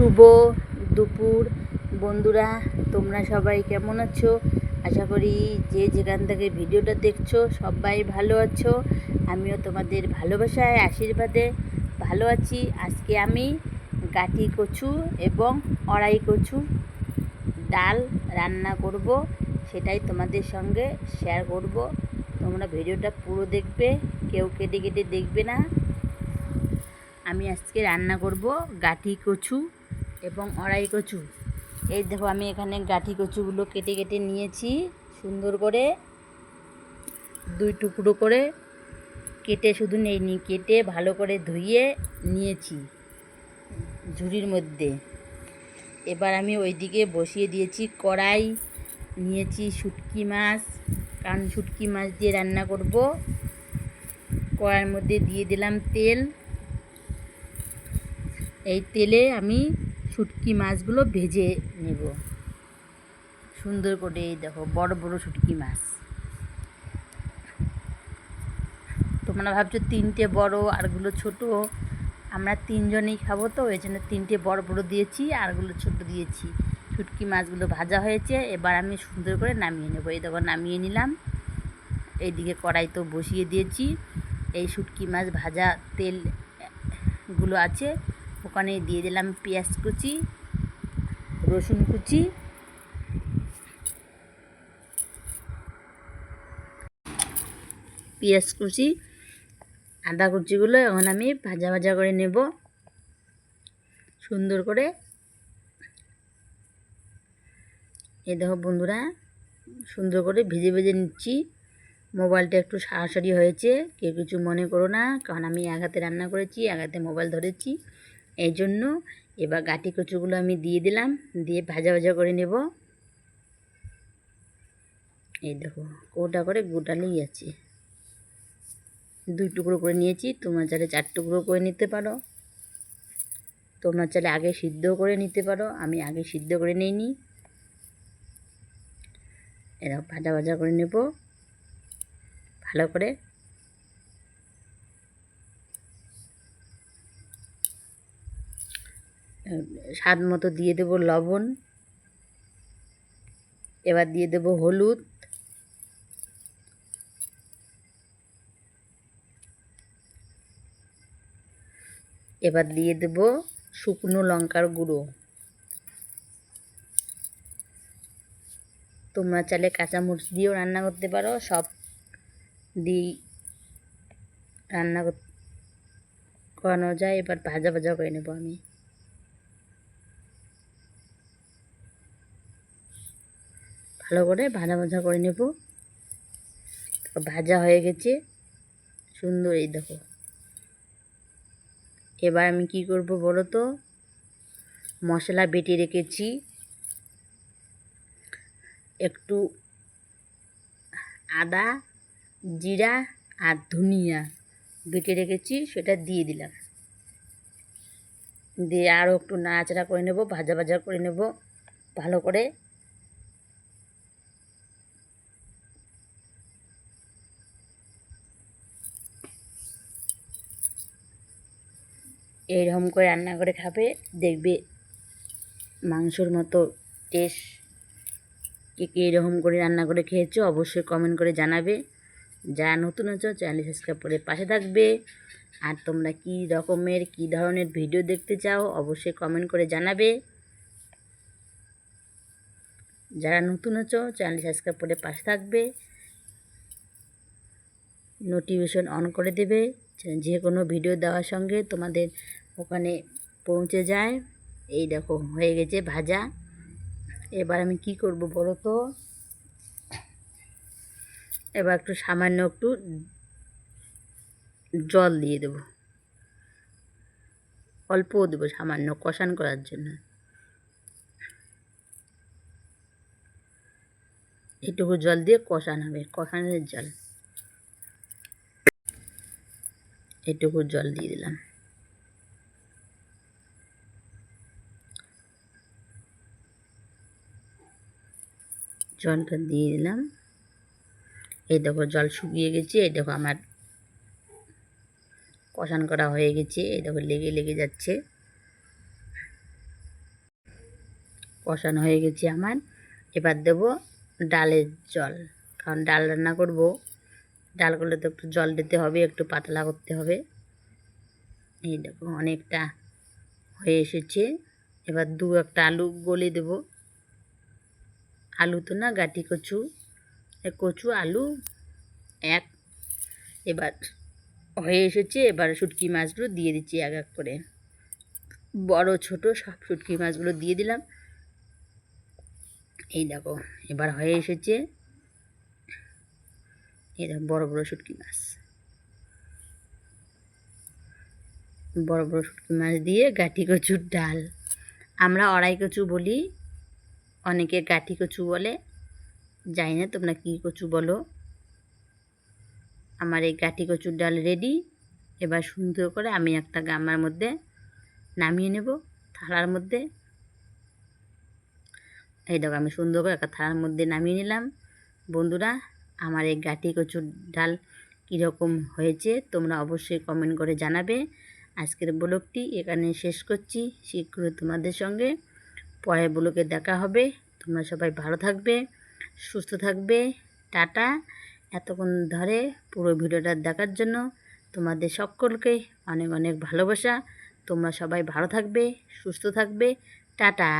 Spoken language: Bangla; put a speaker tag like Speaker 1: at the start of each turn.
Speaker 1: শুভ দুপুর। বন্ধুরা, তোমরা সবাই কেমন আছো? আশা করি যে যেখান থেকে ভিডিওটা দেখছ, সবাই ভালো আছো। আমিও তোমাদের ভালোবাসায়, আশীর্বাদে ভালো আছি। আজকে আমি গাটি কচু এবং অড়াই কচু ডাল রান্না করব, সেটাই তোমাদের সঙ্গে শেয়ার করব। তোমরা ভিডিওটা পুরো দেখবে, কেউ কেটে কেটে দেখবে না। আমি আজকে রান্না করব গাঠি কচু এবং অড়াই কচু। এই দেখো, আমি এখানে গাঠি কচুগুলো কেটে কেটে নিয়েছি। সুন্দর করে দুই টুকরো করে কেটে শুধু নেইনি, কেটে ভালো করে ধুয়ে নিয়েছি ঝুড়ির মধ্যে। এবার আমি ওইদিকে বসিয়ে দিয়েছি কড়াই, নিয়েছি শুটকি মাছ। কারণ শুটকি মাছ দিয়ে রান্না করব। কড়াইয়ের মধ্যে দিয়ে দিলাম তেল। এই তেলে আমি শুটকি মাছগুলো ভেজে নেব। সুন্দর করে দেখো, বড় বড় শুটকি মাছ। তোমরা ভাবছ তিনটে বড়, আরগুলো ছোট। আমরা তিনজনেই খাব তো, এই জন্য তিনটে বড় বড় দিয়েছি, আরগুলো ছোট দিয়েছি। শুটকি মাছগুলো ভাজা হয়েছে, এবার আমি সুন্দর করে নামিয়ে নেব। এই দেখো, নামিয়ে নিলাম। এইদিকে কড়াই তো বসিয়ে দিয়েছি। এই শুটকি মাছ ভাজা তেলগুলো আছে। ওখানে দিয়ে দিলাম পেঁয়াজ কুচি, রসুন কুচি। পেঁয়াজ কুচি, আদা কুচিগুলো এখন আমি ভাজা ভাজা করে নেব। সুন্দর করে। এই দেখো বন্ধুরা, সুন্দর করে ভেজে ভেজে নিচ্ছি। মোবাইলটা একটু সারাসারি হয়েছে, কেউ কিছু মনে করো না, কারণ আমি এক হাতে রান্না করেছি, এক হাতে মোবাইল ধরেছি। এই জন্য এবার গাটি কচুগুলো আমি দিয়ে দিলাম, দিয়ে ভাজা ভাজা করে নেব। এই দেখো, কোটা করে গোটালেই আছে। দুই টুকরো করে নিয়েছি, তোমার চাইলে চার টুকরো করে নিতে পারো। তোমার চাইলে আগে সিদ্ধ করে নিতে পারো, আমি আগে সিদ্ধ করে নিইনি। এরকম ভাজা ভাজা করে নেব। ভালো করে স্বাদ মতো দিয়ে দেব লবণ, এবার দিয়ে দেব হলুদ, এবার দিয়ে দেব শুকনো লঙ্কার গুঁড়ো। তোমরা চাইলে কাঁচামরিচ দিয়েও রান্না করতে পারো, সব দিয়েই রান্না করানো যায়, এবার ভাজা ভাজা করে নেব আমি। ভালো করে ভাজা ভাজা করে নেব। ভাজা হয়ে গেছে। সুন্দর এই দেখো। এবার আমি কি করব বলো তো? মশলা বেটে রেখেছি। একটু আদা, জিরা আর ধনিয়া বেটে রেখেছি, সেটা দিয়ে দিলাম। দিয়ে আরও একটু নাড়াচাড়া করে নেব, ভাজা ভাজা করে নেব, ভালো করে। এইরকম করে রান্না করে খাবে, দেখবে মাংসর মতো টেস্ট কে কে এরকম করে রান্না করে খেয়েছো, অবশ্যই কমেন্ট করে জানাবে। যারা নতুন আছো চ্যানেল সাবস্ক্রাইব করে পাশে থাকবে। আর তোমরা কি রকমের, কি ধরনের ভিডিও দেখতে চাও, অবশ্যই কমেন্ট করে জানাবে। যারা নতুন আছো চ্যানেল সাবস্ক্রাইব করে পাশে থাকবে। নোটিফিকেশন অন করে দেবে। যে কোনো ভিডিও দেওয়ার সঙ্গে তোমাদের ওখানে পৌঁছে যায়। এই দেখো, হয়ে গেছে ভাজা। এবার আমি কি করব বলো তো? এবার একটু সামান্য একটু জল দিয়ে দেব। অল্পও দেবো সামান্য কষান করার জন্য। এটুকু জল দিয়ে কষান হবে, কষানের জল। এটুকু জল দিয়ে দিলাম। জলটা দিয়ে দিলাম। এই দেখো জল শুকিয়ে গেছে, এই দেখো আমার কষান করা হয়ে গেছে, এই দেখো লেগে লেগে যাচ্ছে। কষান হয়ে গেছে আমার। এবার দেবো ডালের জল, কারণ ডাল রান্না করব। ডাল করলে তো একটু জল দিতে হবে, একটু পাতলা করতে হবে। এই দেখো অনেকটা হয়ে এসেছে। এবার দু একটা আলু গলে দেবো। আলু তো না গাটি কচু। কচু, আলু এক। এবার হয়ে এসেছে, এবার শুটকি মাছগুলো দিয়ে দিচ্ছি এক এক করে। বড়, ছোট সব শুটকি মাছগুলো দিয়ে দিলাম। এই দেখো, এবার হয়ে এসেছে এই দেখো, বড় বড় শুটকি মাছ। বড় বড় শুটকি মাছ দিয়ে গাঠি কচুর ডাল। আমরা অড়াই কচু বলি। অনেকে গাঠি কচু বলে, জানি না তোমরা কী কচু বলো। আমার এই গাঠি কচুর ডাল রেডি এবার সুন্দর করে আমি একটা গামার মধ্যে নামিয়ে নেব, থালার মধ্যে। এই দেখো, আমি সুন্দর করে একটা থালার মধ্যে নামিয়ে নিলাম। বন্ধুরা, আমার এই গাঠি কচুর ডাল কীরকম হয়েছে তোমরা অবশ্যই কমেন্ট করে জানাবে। আজকের ব্লগটি এখানে শেষ করছি। শীঘ্রই তোমাদের সঙ্গে পরের ব্লগে দেখা হবে। তোমরা সবাই ভালো থাকবে, সুস্থ থাকবে। টাটা। এতক্ষণ ধরে পুরো ভিডিওটা দেখার জন্য তোমাদের সকলকে অনেক অনেক ভালোবাসা। তোমরা সবাই ভালো থাকবে, সুস্থ থাকবে। টাটা।